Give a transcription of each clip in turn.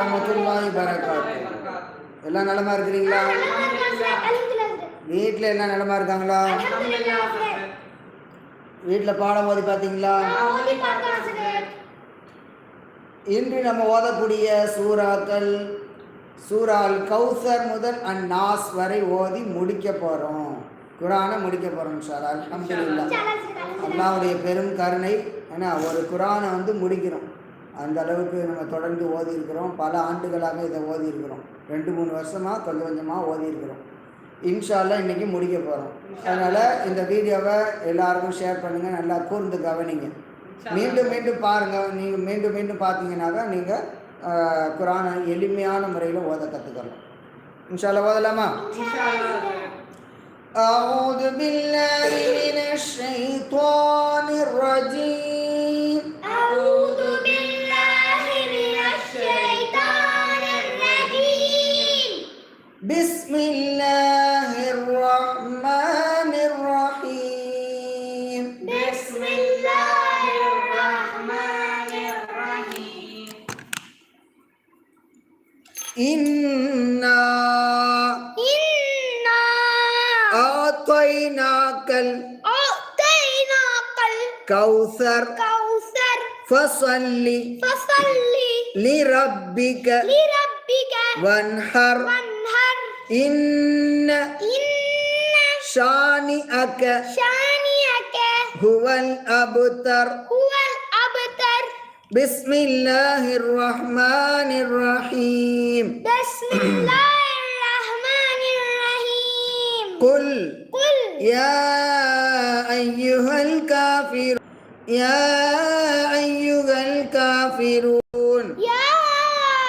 ரஹ்மத்துல்லாஹி பரகாத்து எல்லாம் நலமா இருக்கிறீங்களா? வீட்டில் எல்லாம் நலமா இருக்காங்களா? வீட்டில் பாடம் ஓதி பார்த்தீங்களா? இன்று நம்ம ஓதக்கூடிய சூறாக்கள் சூறால் கௌசர் முதல் அண்ட் நாஸ் வரை ஓதி முடிக்க போகிறோம் குரானை முடிக்க போகிறோம் சார் அல்ஹம்துலில்லா அல்லாவுடைய பெரும் கருணை. ஏன்னா ஒரு குரானை வந்து முடிக்கிறோம். அந்த அளவுக்கு நம்ம தொடர்ந்து ஓதி இருக்கிறோம் பல ஆண்டுகளாக இதை ஓதி இருக்கிறோம் ரெண்டு மூணு வருஷமாக கொஞ்சம் கொஞ்சமாக ஓதி இருக்கிறோம் இன்ஷால்லா இன்றைக்கி முடிக்க போகிறோம் அதனால் இந்த வீடியோவை எல்லாருக்கும் ஷேர் பண்ணுங்கள் நல்லா கூர்ந்து கவனிங்க மீண்டும் மீண்டும் பாருங்கள் நீங்கள் மீண்டும் மீண்டும் பார்த்தீங்கன்னாக்கா நீங்கள் குரானை எளிமையான முறையில் ஓத கற்றுக்கலாம் இன்ஷால்லா ஓதலாமா أعوذ بالله من الشيطان الرجيم إنا إنا أعطيناك أعطيناك الكوثر الكوثر فصل فصل لربك لربك وانحر وانهر إن إن شانئك شانئك هو الأبتر هو الأبتر بسم الله الرحمن الرحيم. بسم الله الرحمن الرحيم. قل قل. يا أيها الكافر يا أيها الكافرون يا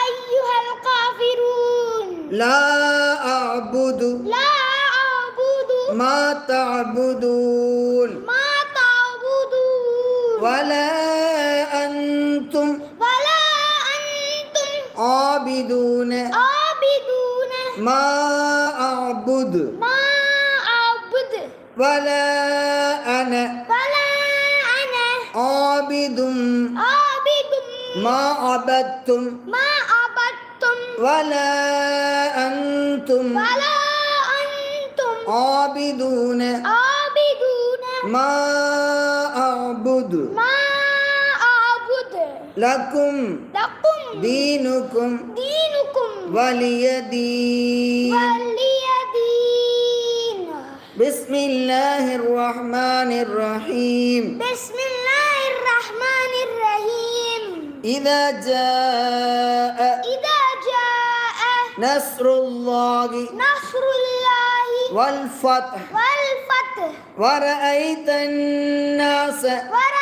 أيها الكافرون. لا أعبد لا أعبد. ما تعبدون. ما تعبدون. ولا entum ve la entum abidune. Abidune. Ma a'bud. Ma a'bud. Ve la ana. Ve la ana. Abidum. Abidum. Ma abadtum. Ma abadtum. Ve la entum ve la entum abidune. Abidune. Ma a'bud. Ma لكم لكم دينكم دينكم ولي دين. ولي دين. بسم الله الرحمن الرحيم. بسم الله الرحمن الرحيم. إذا جاء إذا جاء نصر الله. نصر الله. والفتح. والفتح. ورأيت الناس. ورأيت الناس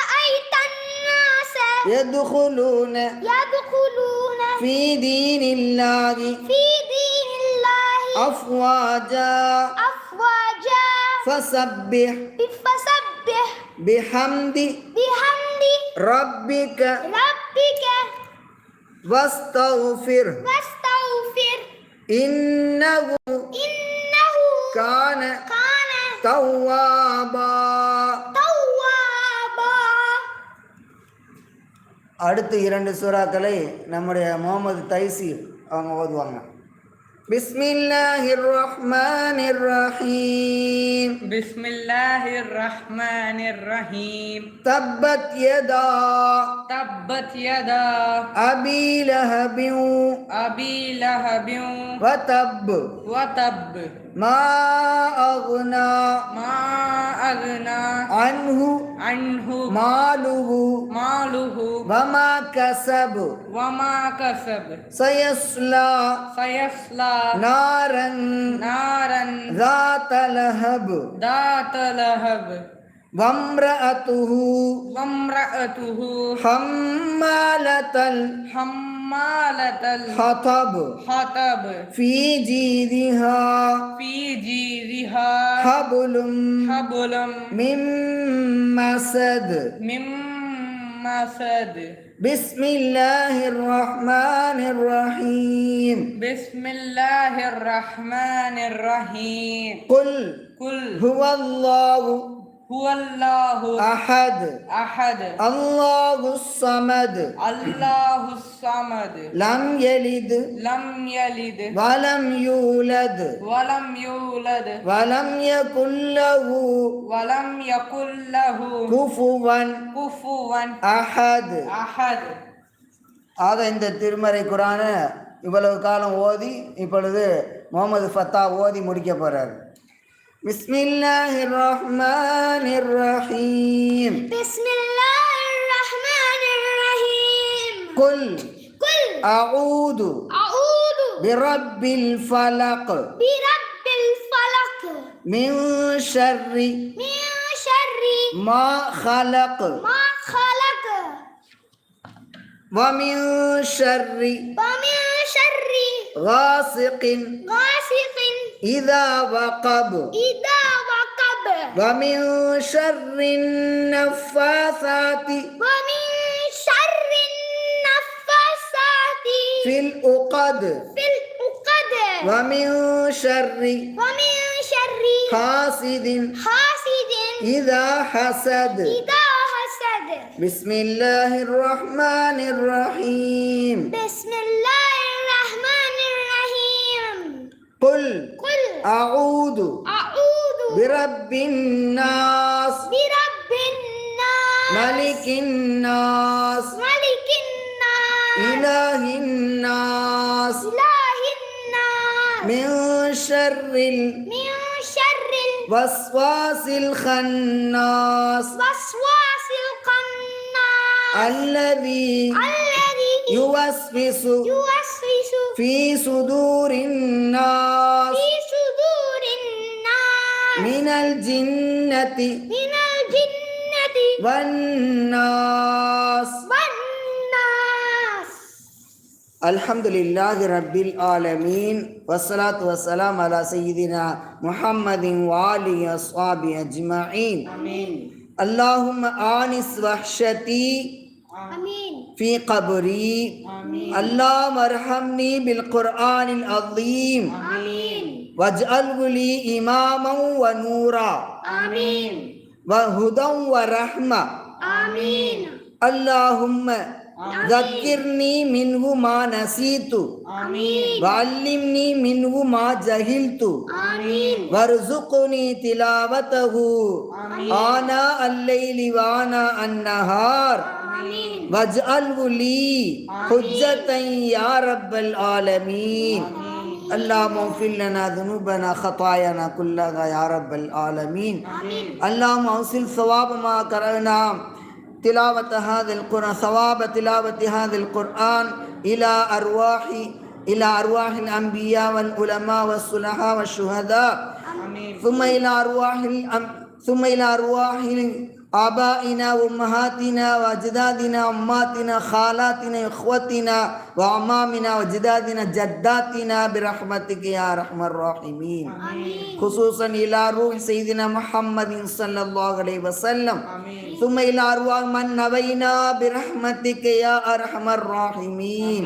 يدخلون يدخلون في دين الله في دين الله أفواجا. أفواجا. فسبح فسبح. بحمد بحمد ربك. ربك. واستغفر. واستغفر. إنه إنه كان كان توابا. அடுத்த இரண்டு சூறாக்களை நம்முடைய முகமது தைசீர் அவங்க ஓதுவாங்க பிஸ்மில்லாஹிர் ரஹ்மானிர் ரஹீம் بسم الله الرحمن الرحيم தப்பத் யதா تبت يدا அபி லஹபின் أبي لهب வதப் وتب ما أغنى ما أغنى عنه عنه ماله ماله وما كسب وما كسب سيصلى سيصلى نارا نارا ذات لهب ذات لهب وامرأته وامرأته حمالة حمالة الحطب الحطب في جيدها في جيدها حبل حبل من مسد من مسد بسم الله الرحمن الرحيم بسم الله الرحمن الرحيم قل قل هو الله Huwallahu أحد ahad. الله الصمد Allahus samad. لم يلد Lam yalid. ولم يولد Walam yulad. ولم يكن له Walam yakul lahu كفوا kufuwan أحد ahad. ஆக இந்த திருமறை குரான இவ்வளவு காலம் ஓதி இப்பொழுது முகமது ஃபத்தா ஓதி முடிக்க போறார் بسم الله الرحمن الرحيم. بسم الله الرحمن الرحيم. قل. قل. أعوذ أعوذ برب الفلق. برب الفلق. من شر من شر ما خلق. ما خلق. ومن شر ومن شر غاسق. غاسق. إذا وقب. إذا وقب. ومن شر النفاثات. ومن شر النفاسات في العقد في العقد ومن شر ومن شر حاسد. حاسد. إذا حسد. إذا حسد. بسم الله الرحمن الرحيم. أعوذ أعوذ برب الناس. برب الناس. ملك الناس. ملك الناس. إله الناس. إله الناس. من شر من شر الوسواس الخناس. الوسواس القناص الذي الذي يوسوس يوسوس في صدور الناس. في صدور الناس من الجنة من الجنة والناس والناس الحمد لله رب العالمين والصلاة والسلام على سيدنا محمد وآله أصحابه أجمعين. اللهم آنس وحشتي آمين في قبري. اللهم ارحمني بالقرآن العظيم آمين واجعله لي إماما ونورا آمين وهدى ورحمة آمين اللهم ذكرني منه ما نسيت آمين وعلمني منه ما جهلت آمين وارزقني تلاوته آمين آناء الليل وآناء النهار آمين واجعله لي حجة يا رب العالمين اللهم اغفر لنا ذنوبنا خطايانا كلها يا رب العالمين. اللهم اوصل ثواب ما قرأنا تلاوة هذا القرآن ثواب تلاوة هذا القرآن إلى أرواح إلى أرواح الأنبياء والعلماء والصلحاء والشهداء. ثم إلى أرواح ثم إلى أرواح آبائنا وأمهاتنا وأجدادنا وأماتنا خالاتنا إخوتنا وأعمامنا وجدادنا جداتنا برحمتك يا أرحم الراحمين. خصوصا إلى روح سيدنا محمد صلى الله عليه وسلم. ثم إلى أرواح من نبينا برحمتك يا أرحم الراحمين.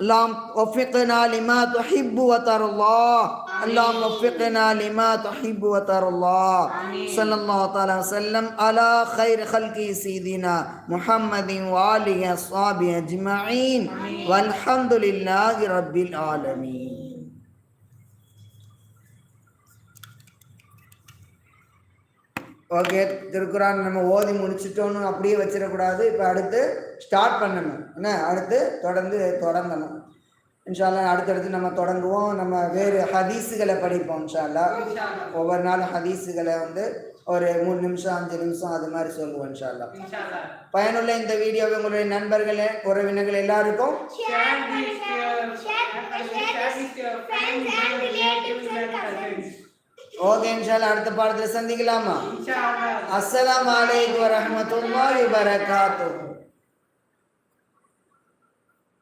اللهم وفقنا لما تحب وترضى. اللهم وفقنا لما تحب وترضى صلى الله تعالى وسلم على خير خلقه سيدنا محمد وآله أصحابه أجمعين والحمد لله رب العالمين ஓகே திருக்குறான் நம்ம ஓதி முடிச்சிட்டோன்னு அப்படியே வச்சிடக்கூடாது இப்போ அடுத்து ஸ்டார்ட் பண்ணணும் என்ன அடுத்து தொடர்ந்து தொடங்கணும் இன்ஷால்லா அடுத்தடுத்து நம்ம தொடங்குவோம் நம்ம வேறு ஹதீஸுகளை படிப்போம் இன்ஷால்லா ஒவ்வொரு நாளும் ஹதீஸுகளை வந்து ஒரு மூணு நிமிஷம் அஞ்சு நிமிஷம் அது மாதிரி சொல்லுவோம் இன்ஷால்லா. பயனுள்ள இந்த வீடியோவை உங்களுடைய நண்பர்களே உறவினர்கள் எல்லாருக்கும். ஓகே இன்ஷால்லா அடுத்த பாடத்தில் சந்திக்கலாமா. அஸ்ஸலாமு அலைக்கும் வரஹ்மத்துல்லாஹி வபரகாத்துஹு